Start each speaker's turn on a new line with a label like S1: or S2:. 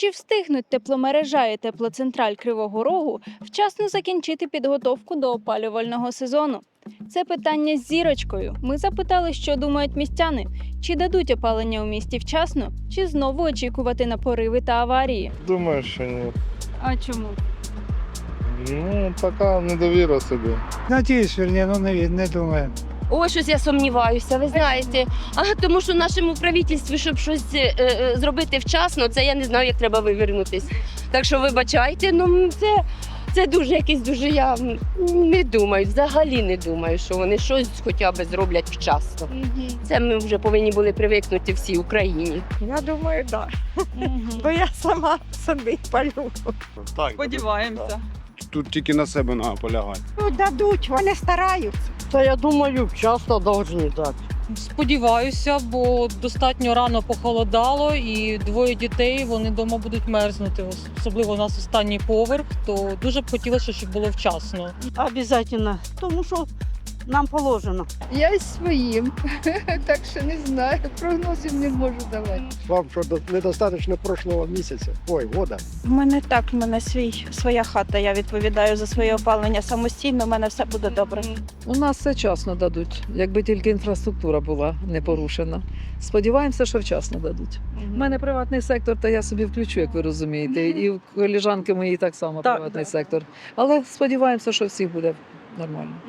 S1: Чи встигнуть тепломережа і теплоцентраль Кривого Рогу вчасно закінчити підготовку до опалювального сезону? Це питання з зірочкою. Ми запитали, що думають містяни, чи дадуть опалення у місті вчасно, чи знову очікувати на пориви та аварії.
S2: Думаю, що ні.
S1: А чому?
S2: Ну, така недовіра собі.
S3: Надіюсь, верні, ну не, не думаю.
S4: Ой, щось я сумніваюся, ви знаєте. А тому що нашому правительству, щоб щось е, е, зробити вчасно, це я не знаю, як треба вивернутись. Так що вибачайте, ну це, це дуже якесь дуже. Я не думаю, взагалі не думаю, що вони щось хоча б зроблять вчасно. Це ми вже повинні були привикнути всій Україні.
S5: Я думаю, так. Бо я сама собі палю.
S6: Так,
S7: Сподіваємося.
S6: тут тільки на себе треба полягати.
S5: Ну, дадуть, вони стараються.
S8: Та я думаю, часто повинні дати.
S7: Сподіваюся, бо достатньо рано похолодало, і двоє дітей вони вдома будуть мерзнути. Особливо у нас останній поверх, то дуже б хотілося, щоб було вчасно.
S8: Обязательно. Тому що нам положено.
S9: Я із своїм, так що не знаю, прогнозів не можу давати.
S10: Вам що до- недостатньо прошлого місяця? Ой, года.
S5: В мене так, в мене свій, своя хата. Я відповідаю за своє опалення самостійно, в мене все буде добре.
S11: У нас все вчасно дадуть, якби тільки інфраструктура була не порушена. Сподіваємося, що вчасно дадуть. У мене приватний сектор, та я собі включу, як ви розумієте. І в коліжанки мої так само
S7: Так,
S11: приватний
S7: так.
S11: сектор. Але сподіваємося, що всіх буде нормально.